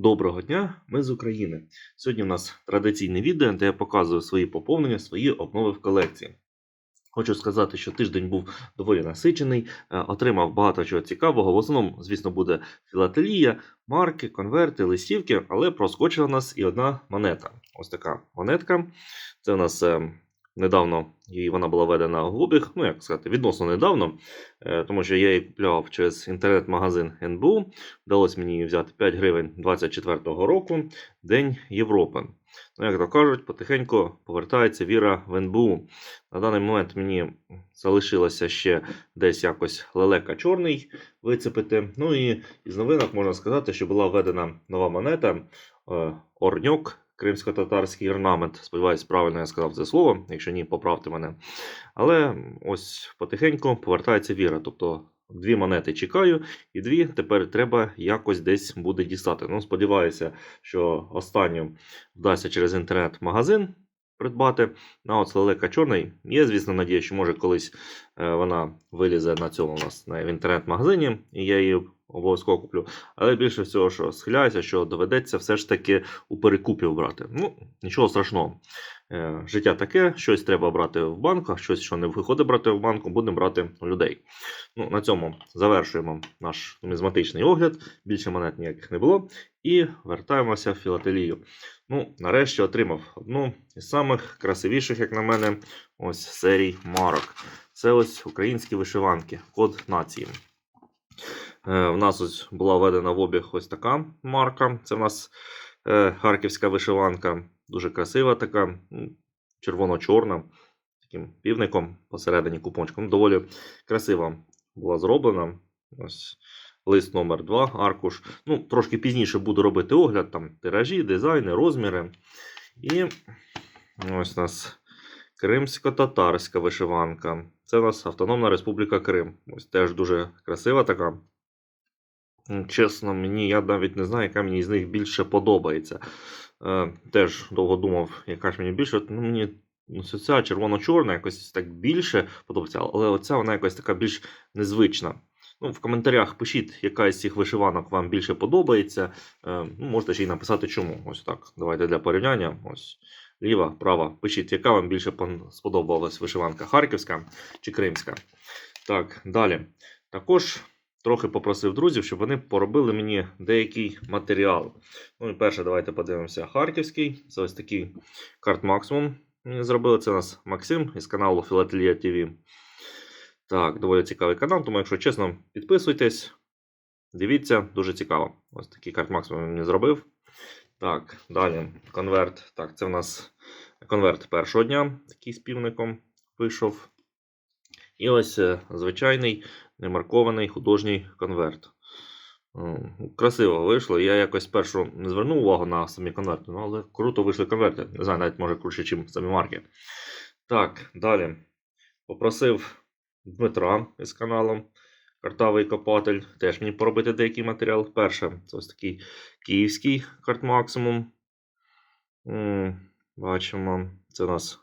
Доброго дня, ми з України. Сьогодні у нас традиційне відео, де я показую свої поповнення, свої обнови в колекції. Хочу сказати, що тиждень був доволі насичений, е, отримав багато чого цікавого. В основному, звісно, буде філателія, марки, конверти, листівки, але проскочила у нас і одна монета. Ось така монетка. Це у нас е, недавно її вона була введена в обіг, ну як сказати, відносно недавно, е, тому що я її купляв через інтернет-магазин НБУ. Вдалося мені її взяти 5 гривень 24-го року, День Європи. Ну, як то кажуть, потихеньку повертається віра в НБУ. На даний момент мені залишилося ще десь якось лелека чорний вицепити. Ну і із новинок можна сказати, що була введена нова монета е, Орньок. Кримсько-татарський орнамент. Сподіваюсь, правильно я сказав це слово. Якщо ні, поправте мене. Але ось потихеньку повертається віра. Тобто дві монети чекаю, і дві тепер треба якось десь буде дістати. Ну, сподіваюся, що останню вдасться через інтернет-магазин придбати. На от лелека чорний. Є, звісно, надія, що може колись е, вона вилізе на цьому у нас в інтернет-магазині, і я її обов'язково куплю. Але більше всього, що схиляюся, що доведеться все ж таки у перекупів брати. Ну, нічого страшного. Е, Життя таке, щось треба брати в банках, щось, що не виходить брати в банку, будемо брати у людей. Ну, на цьому завершуємо наш нумізматичний огляд. Більше монет ніяких не було. І вертаємося в філателію. Ну, нарешті отримав одну із самих красивіших, як на мене, ось серій марок. Це ось українські вишиванки, код нації. Е, В нас ось була введена в обіг ось така марка. Це в нас е, харківська вишиванка. Дуже красива така, червоно-чорна, таким півником посередині купончиком. Доволі красиво була зроблена. Ось лист номер 2 аркуш. Ну, трошки пізніше буду робити огляд, там тиражі, дизайни, розміри. І ось у нас кримсько-татарська вишиванка. Це у нас Автономна Республіка Крим. Ось теж дуже красива така. Чесно, мені я навіть не знаю, яка мені з них більше подобається. Е, теж довго думав, яка ж мені більше. Ну, мені ну, ця червоно-чорна якось так більше подобається, але оця вона якось така більш незвична. Ну, в коментарях пишіть, яка із цих вишиванок вам більше подобається. Е, ну, можете ще й написати, чому. Ось так. Давайте для порівняння. Ось ліва, права. Пишіть, яка вам більше сподобалась вишиванка харківська чи кримська. Так, далі. Також трохи попросив друзів, щоб вони поробили мені деякий матеріал. Ну і перше, давайте подивимося. Харківський. Це ось такий карт максимум. Зробили. Це у нас Максим із каналу Філателія ТВ. Так, доволі цікавий канал, тому, якщо чесно, підписуйтесь. Дивіться, дуже цікаво. Ось такий карт максимум мені зробив. Так, далі конверт. Так, це в нас конверт першого дня, такий з півником вийшов. І ось е, звичайний немаркований художній конверт. Красиво вийшло. Я якось спершу не звернув увагу на самі конверти, ну, але круто вийшли конверти. Не знаю, навіть може круче, ніж самі марки. Так, далі. Попросив Дмитра із каналу Картавий Копатель. Теж мені поробити деякий матеріал. Перше, це ось такий київський карт максимум. Бачимо, це у нас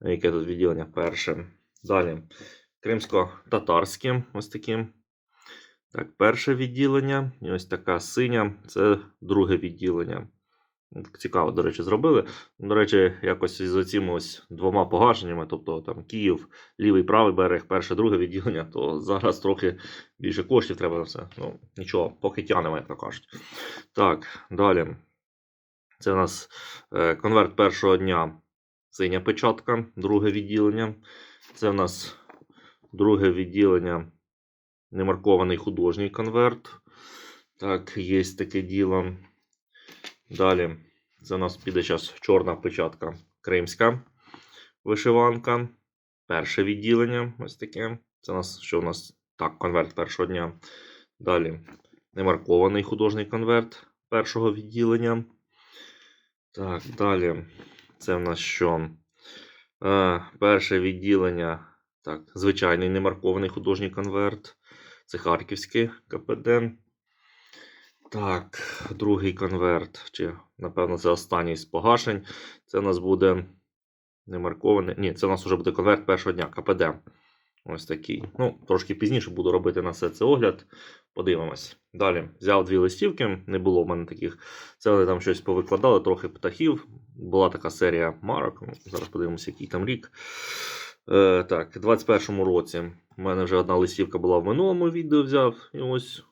яке тут відділення перше. Далі. Кримсько-татарське, ось таке. Так, перше відділення. І ось така синя це друге відділення. Цікаво, до речі, зробили. До речі, якось з оціми ось двома погашеннями, тобто там Київ, лівий правий берег, перше, друге відділення, то зараз трохи більше коштів треба на все. Ну, нічого, поки тянемо, як то кажуть. Так, далі. Це у нас е, конверт першого дня. Синя печатка, друге відділення. Це у нас друге відділення. Немаркований художній конверт. Так, є таке діло. Далі. У нас піде зараз чорна печатка кримська вишиванка. Перше відділення. Ось таке. Це у нас що у нас? Так, конверт першого дня. Далі. Немаркований художній конверт першого відділення. Так, далі. Це в нас що? Е, перше відділення. Так, звичайний немаркований художній конверт. Це Харківське КПД. Так, другий конверт. Чи, напевно, це останній з погашень. Це у нас буде немаркований. Ні, це у нас вже буде конверт першого дня КПД. Ось такий. Ну, трошки пізніше буду робити на все це огляд. Подивимось. Далі взяв дві листівки, не було в мене таких. Це вони там щось повикладали, трохи птахів. Була така серія марок. Зараз подивимося, який там рік. Е, так, у 21-му році у мене вже одна листівка була в минулому відео взяв. І ось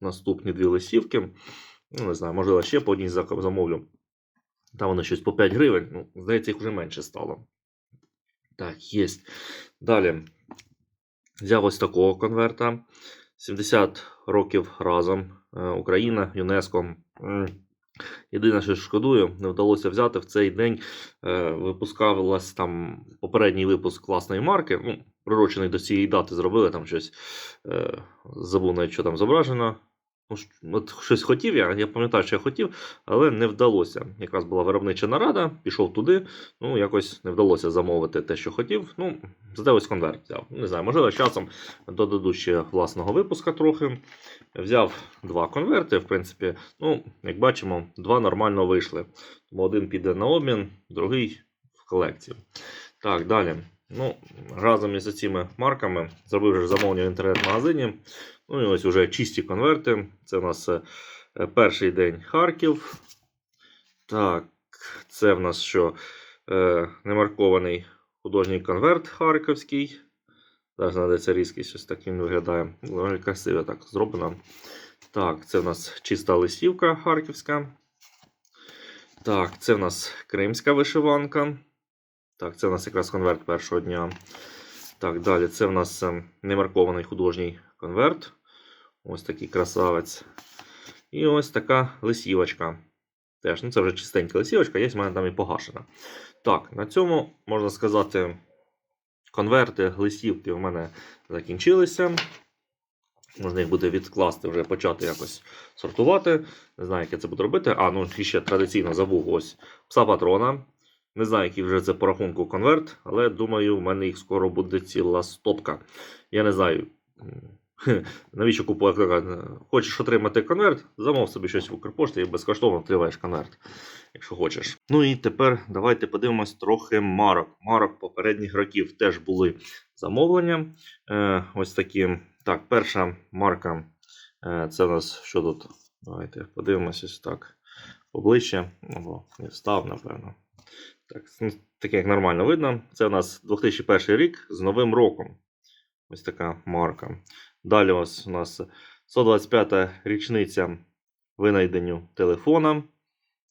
наступні дві листівки. Ну, не знаю, можливо, ще по одній замовлю. Там вони щось по 5 гривень. Ну, здається, їх вже менше стало. Так, є. Далі. Взяв ось такого конверта. 70 років разом. Е, Україна, ЮНЕСКО. Єдине, що шкодую, не вдалося взяти в цей день. Е, випускався там попередній випуск класної марки. Ну, прирочений до цієї дати зробили там щось. Е, забув навіть, що там зображено. Ну, ж- от щось хотів я, я пам'ятаю, що я хотів, але не вдалося. Якраз була виробнича нарада, пішов туди, ну якось не вдалося замовити те, що хотів. Ну, зате ось конверт взяв. Не знаю, можливо, часом додадуть ще власного випуска трохи. Взяв два конверти, в принципі, ну, як бачимо, два нормально вийшли. Тому один піде на обмін, другий в колекцію. Так, далі. Ну, разом із цими марками зробив вже замовлення в інтернет-магазині. Ну і ось уже чисті конверти. Це у нас е, е, перший день Харків. Так, це в нас що? Е, немаркований художній конверт харківський. Зараз знайдеться різкість, ось так він виглядає. Доволі красиво так зроблено. Так, це в нас чиста листівка харківська. Так, це в нас кримська вишиванка. Так, це в нас якраз конверт першого дня. Так, далі це в нас е, немаркований художній конверт. Ось такий красавець. І ось така лисівочка. Теж, ну це вже чистенька лисівочка, є в мене там і погашена. Так, на цьому можна сказати, конверти, листівки в мене закінчилися. Можна їх буде відкласти, вже почати якось сортувати. Не знаю, як я це буду робити. А, ну і ще традиційно забув ось пса патрона. Не знаю, який вже це по рахунку конверт, але думаю, в мене їх скоро буде ціла стопка. Я не знаю. Навіщо купувати? Хочеш отримати конверт, замов собі щось в Укрпошті і безкоштовно отримаєш конверт, якщо хочеш. Ну і тепер давайте подивимось трохи марок. Марок попередніх років теж були замовлення. Е, ось такі. Так, перша марка. Е, це у нас що тут? Давайте подивимося ось так. Обличчя. Або не встав, напевно. Так, ну, таке як нормально видно. Це у нас 2001 рік з Новим роком. Ось така марка. Далі ось у нас 125-та річниця винайденню телефона.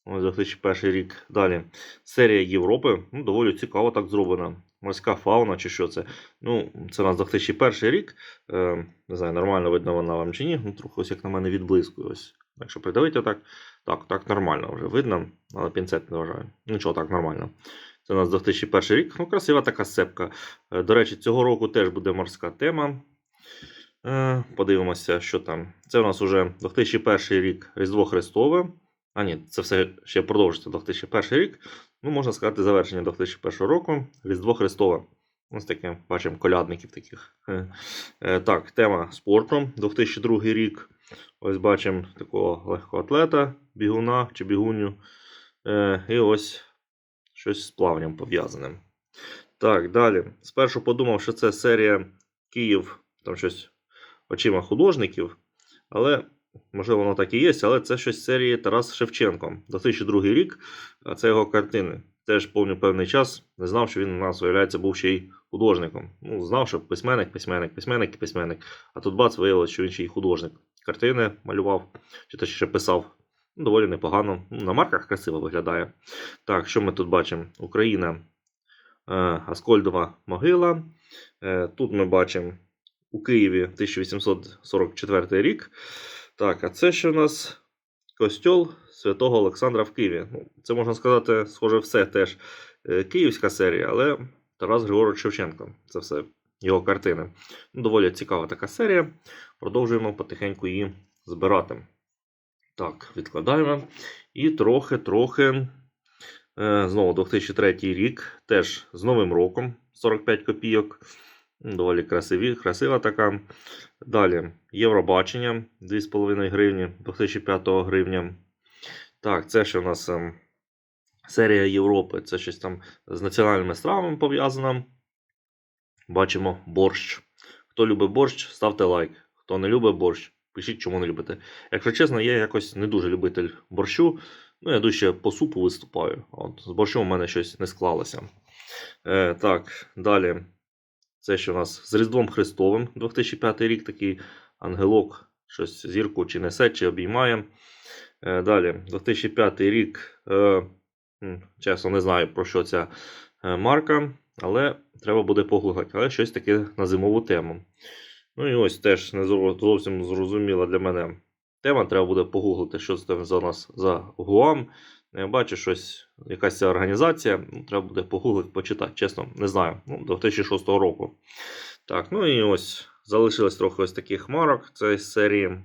Ось 2001 рік. Далі серія Європи. Ну, доволі цікаво так зроблено. Морська фауна чи що це. Ну, це у нас 2001 рік. Е, не знаю, нормально видно вона вам чи ні. Ну, трохи ось як на мене відблискує. Ось. Якщо придавити отак, так, так нормально вже видно, але пінцет не вважаю. Нічого, так нормально. Це у нас 2001 рік. Ну, красива така сцепка. Е, До речі, цього року теж буде морська тема. Е, Подивимося, що там. Це у нас уже 2001 рік Різдво Христове. А ні, це все ще продовжиться 2001 рік. Ну, можна сказати, завершення 2001 року. Різдво Христове. Ось таке, бачимо, колядників таких. Е, е, Так, тема спорту. 2002 рік. Ось бачимо такого легкоатлета, бігуна чи бігуню. І ось щось з плаванням пов'язане. Так, далі. Спершу подумав, що це серія Київ, там щось очима художників. Але, можливо, воно так і є, але це щось з серії Тарас Шевченко. 2002 рік, а це його картини. Теж помню певний час, не знав, що він у нас, виявляється, був ще й художником. Ну, знав, що письменник, письменник, письменник і письменник. А тут бац, виявилося, що він ще й художник. Картини малював, чи то ще писав. Ну, доволі непогано. Ну, на марках красиво виглядає. Так, що ми тут бачимо? Україна, е, Аскольдова могила. Е, Тут ми бачимо у Києві 1844 рік. Так, а це ще у нас костьол святого Олександра в Києві. Ну, це можна сказати, схоже, все теж е, київська серія, але Тарас Григорович Шевченко. Це все його картини. Ну, доволі цікава така серія. Продовжуємо потихеньку її збирати. Так, відкладаємо. І трохи-трохи. Е, знову 2003 рік, теж з Новим роком 45 копійок. Доволі красиві, красива така. Далі Євробачення 2,5 гривні 2005 гривня. Так, це ще у нас ем, серія Європи. Це щось там з національними стравами пов'язано. Бачимо борщ. Хто любить борщ, ставте лайк. Хто не любить борщ, пишіть, чому не любите. Якщо чесно, я якось не дуже любитель борщу. Ну, я дужче по супу виступаю. От, з борщом у мене щось не склалося. Е, так, далі. Це що у нас з Різдвом Христовим 2005 рік такий ангелок щось зірку чи несе, чи обіймає. Е, далі, 2005 рік. Е, чесно, не знаю про що ця е, марка, але треба буде погуглити. Але щось таке на зимову тему. Ну і ось теж не зовсім зрозуміла для мене тема. Треба буде погуглити, що це за нас за Гуам. Я бачу щось, якась ця організація. Треба буде погуглити, почитати. Чесно, не знаю. Ну, 2006 року. Так, ну і ось залишилось трохи ось таких марок. З серії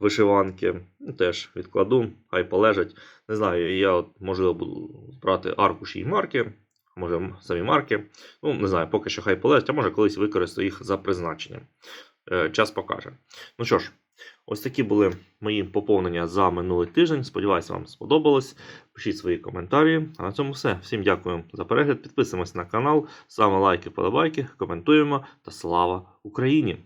вишиванки. Ну, теж відкладу, хай полежать. Не знаю, я от, можливо буду брати аркуші і марки, може самі марки. Ну, не знаю, поки що хай полежать, а може колись використаю їх за призначенням. Е, час покаже. Ну що ж, ось такі були мої поповнення за минулий тиждень. Сподіваюся, вам сподобалось. Пишіть свої коментарі. А на цьому все. Всім дякую за перегляд. Підписуємось на канал, саме лайки, подобайки, коментуємо та слава Україні!